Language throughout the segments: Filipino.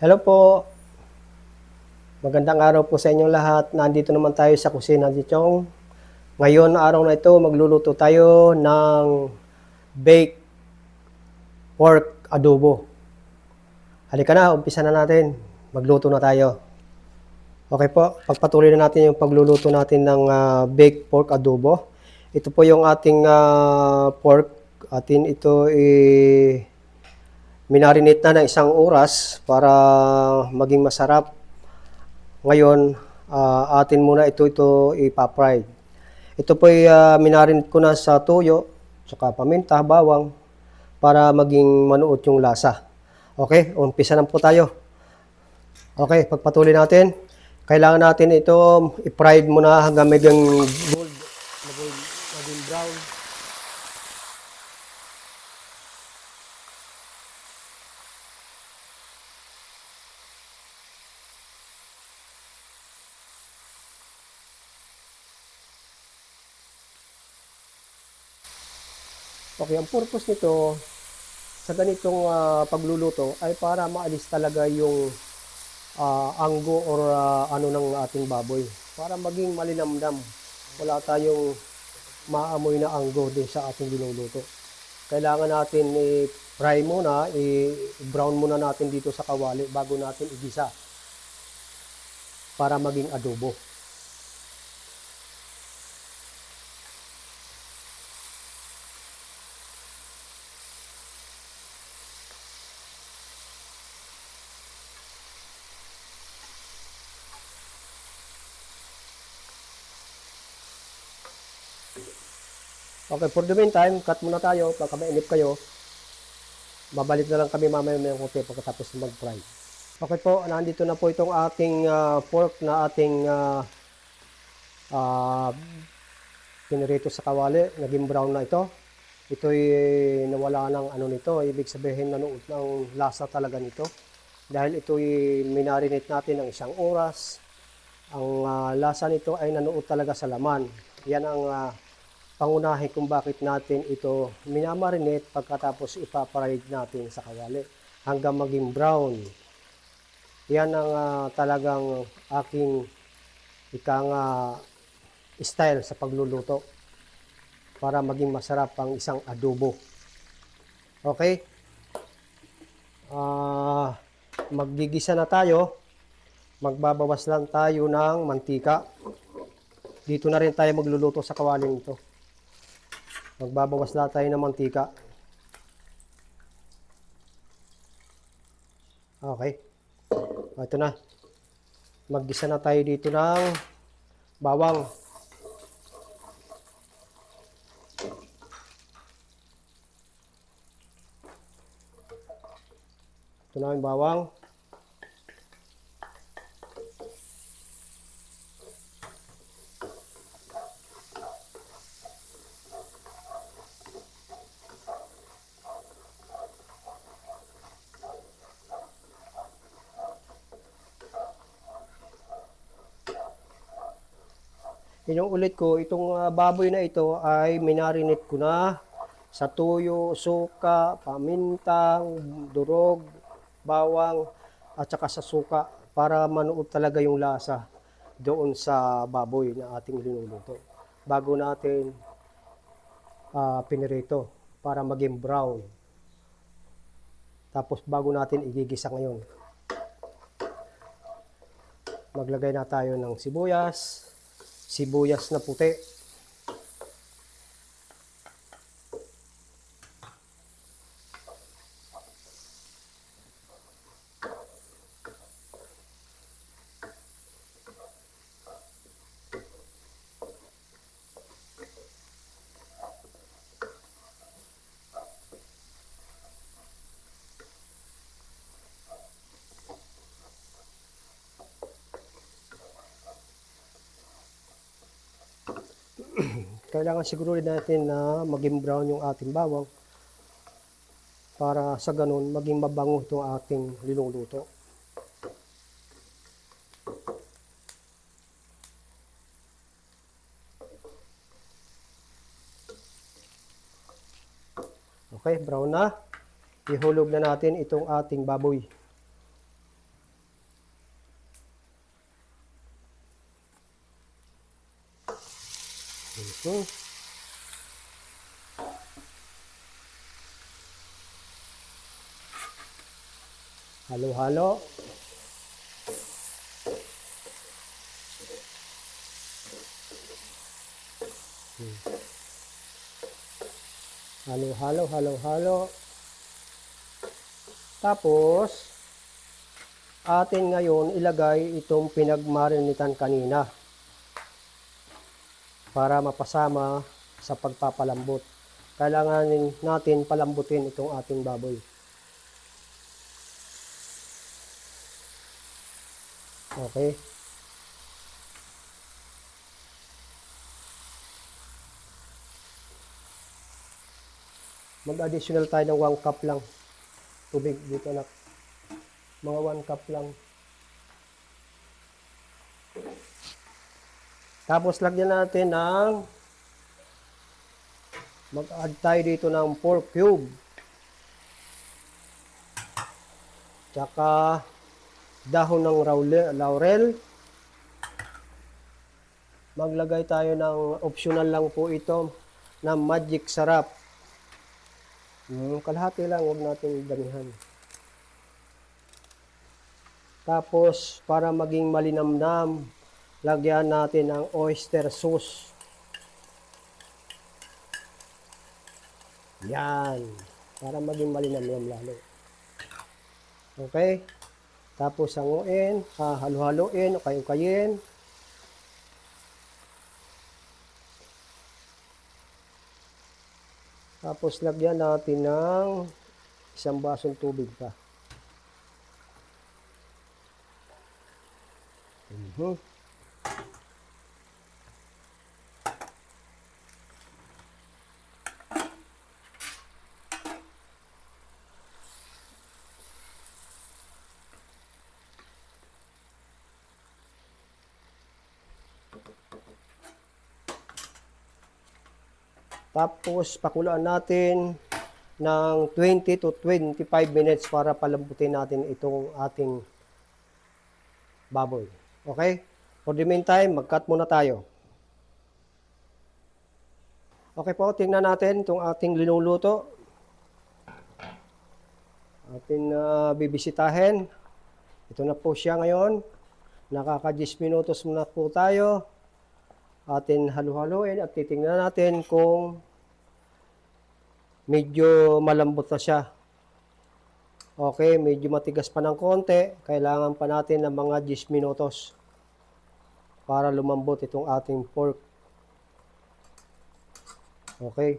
Hello po. Magandang araw po sa inyong lahat. Nandito naman tayo sa kusina ni Chong. Ngayon, araw na ito, magluluto tayo ng baked pork adobo. Halika na, umpisa na natin. Magluto na tayo. Okay po, pagpatuloy na natin yung pagluluto natin ng ah, baked pork adobo. Ito po yung ating ah, pork. Atin ito i minarinate na ng isang oras para maging masarap. Ngayon, ah, atin muna ito ito ipa-fry. Ito po ay ah, minarinate ko na sa toyo, saka paminta, bawang para maging manuot yung lasa. Okay, umpisa na po tayo. Okay, pagpatuloy natin. Kailangan natin ito i-fried muna hanggang maging gold, maging brown. Okay, ang purpose nito sa ganitong ah, pagluluto ay para maalis talaga yung ah, anggo or ah, ano ng ating baboy. Para maging malinamnam. Wala tayong maamoy na anggo din sa ating niluluto. Kailangan natin i-fry muna, i-brown muna natin dito sa kawali bago natin igisa para maging adobo. Okay, for the meantime, cut muna tayo. Pagka mainip kayo, babalik na lang kami mamaya may konti pagkatapos mag-fry. Okay po, nandito na po itong ating ah, pork na ating uh, pinirito sa kawali. Naging brown na ito. Ito'y nawala ng ano nito. Ibig sabihin nanuot ng lasa talaga nito. Dahil ito'y minarinate natin ng isang oras. Ang ah, lasa nito ay nanuot talaga sa laman. Yan ang ah, pangunahin kung bakit natin ito minamarinate pagkatapos ipaparide natin sa kawali hanggang maging brown. Yan ang ah, talagang aking ikang ah, style sa pagluluto para maging masarap ang isang adobo. Okay? Ah, maggigisa na tayo. Magbabawas lang tayo ng mantika. Dito na rin tayo magluluto sa kawaling ito. Magbabawas na tayo ng mantika. Okay. Ito na. Maggisa na tayo dito ng bawang. Ito na yung bawang. Yung ulit ko, itong ah, baboy na ito ay minarinate ko na sa tuyo, suka, pamintang, durog, bawang, at saka sa suka para manuot talaga yung lasa doon sa baboy na ating linuluto. Bago natin ah, pinirito para maging brown. Tapos bago natin igigisa ngayon. Maglagay na tayo ng sibuyas, sibuyas na puti. Kailangan siguruhin natin na maging brown yung ating bawang para sa ganun maging mabango itong ating linuluto. Okay, brown na. Ihulog na natin itong ating baboy. Hmm. Halo-halo. Halo-halo, halo-halo. Tapos, atin ngayon ilagay itong pinagmarinitan kanina para mapasama sa pagpapalambot. Kailangan natin palambutin itong ating baboy. Okay. Mag-additional tayo ng 1 cup lang. Tubig dito na. Mga 1 cup lang. Tapos lagyan natin ng mag-add tayo dito ng pork cube. Tsaka dahon ng laurel. Maglagay tayo ng optional lang po ito na magic sarap. Hmm, kalahati lang, huwag natin damihan. Tapos, para maging malinamnam, lagyan natin ng oyster sauce. Yan. Para maging malinamnam lalo. Okay? Tapos hanguin, ah, halo-haloin, o kayo-kayin. Tapos lagyan natin ng isang basong tubig pa. Mhm. Tapos pakuluan natin ng 20 to 25 minutes para palambutin natin itong ating baboy. Okay? For the meantime, mag-cut muna tayo. Okay po, tingnan natin itong ating linuluto. Atin na bibisitahin. Ito na po siya ngayon. Nakaka-10 minutos muna po tayo. Atin halu-haluin at titingnan natin kung medyo malambot na siya. Okay, medyo matigas pa ng konti. Kailangan pa natin ng mga 10 minutos para lumambot itong ating pork. Okay.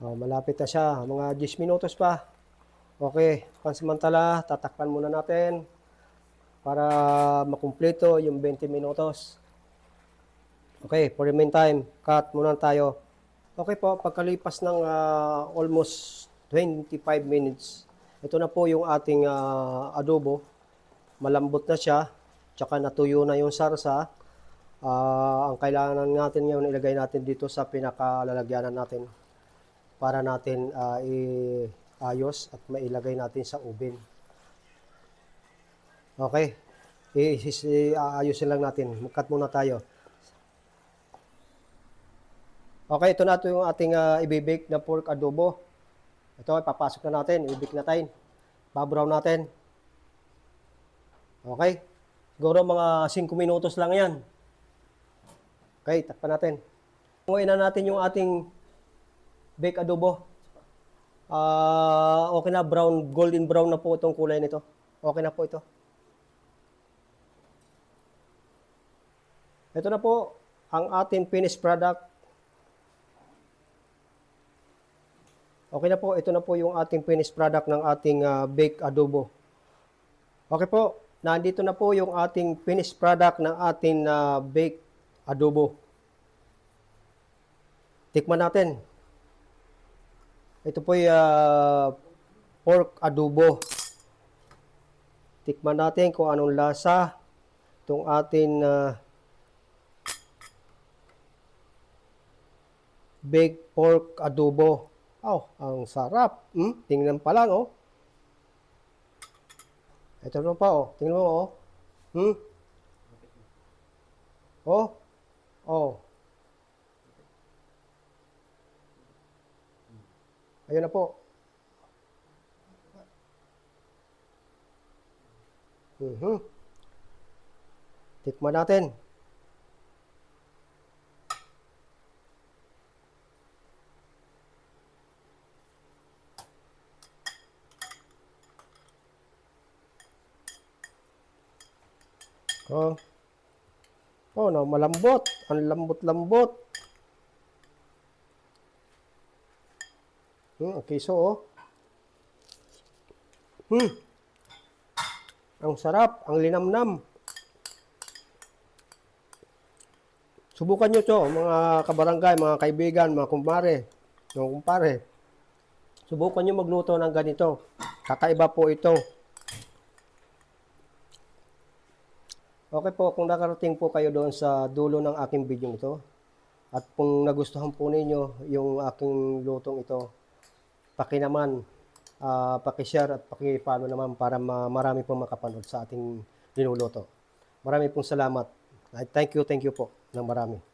Oh, malapit na siya. Mga 10 minutos pa. Okay. Pansamantala, tatakpan muna natin para makumpleto yung 20 minutos. Okay, for the meantime, cut muna tayo. Okay po, pagkalipas ng ah, almost 25 minutes, ito na po yung ating ah, adobo. Malambot na siya, tsaka natuyo na yung sarsa. Ah, ang kailangan natin ngayon ilagay natin dito sa pinakalalagyanan natin para natin ah, iayos at mailagay natin sa oven. Okay, iayusin lang natin. Mag-cut muna tayo. Okay, ito na ito yung ating uh, ibibake na pork adobo. Ito, papasok na natin. Ibibake natin. Babrown natin. Okay. Siguro mga 5 minutos lang yan. Okay, takpan natin. Ngayon na natin yung ating bake adobo. Ah, okay na, brown, golden brown na po itong kulay nito. Okay na po ito. Ito na po ang ating finished product. Okay na po, ito na po yung ating finished product ng ating uh, bake adobo. Okay po, nandito na po yung ating finished product ng ating uh, bake adobo. Tikman natin. Ito po yung uh, pork adobo. Tikman natin kung anong lasa itong ating uh, baked pork adobo. Oh, ang sarap. Hmm? Tingnan pa lang, oh. Ito naman pa, oh. Tingnan mo, oh. Hmm? Oh? Oh. Ayun na po. Mhm. Tikman natin. Oh. Oh, no, malambot. Ang lambot-lambot. Hmm, okay, so, oh. Hmm. Ang sarap, ang linamnam. Subukan nyo to, mga kabarangay, mga kaibigan, mga kumpare, mga kumpare. Subukan nyo magluto ng ganito. Kakaiba po ito. Okay po, kung nakarating po kayo doon sa dulo ng aking video ito, at kung nagustuhan po ninyo yung aking lutong ito, paki naman, ah, paki-share at paki-follow naman para ma- marami pong makapanood sa ating linuluto. Marami pong salamat. Thank you, thank you po ng marami.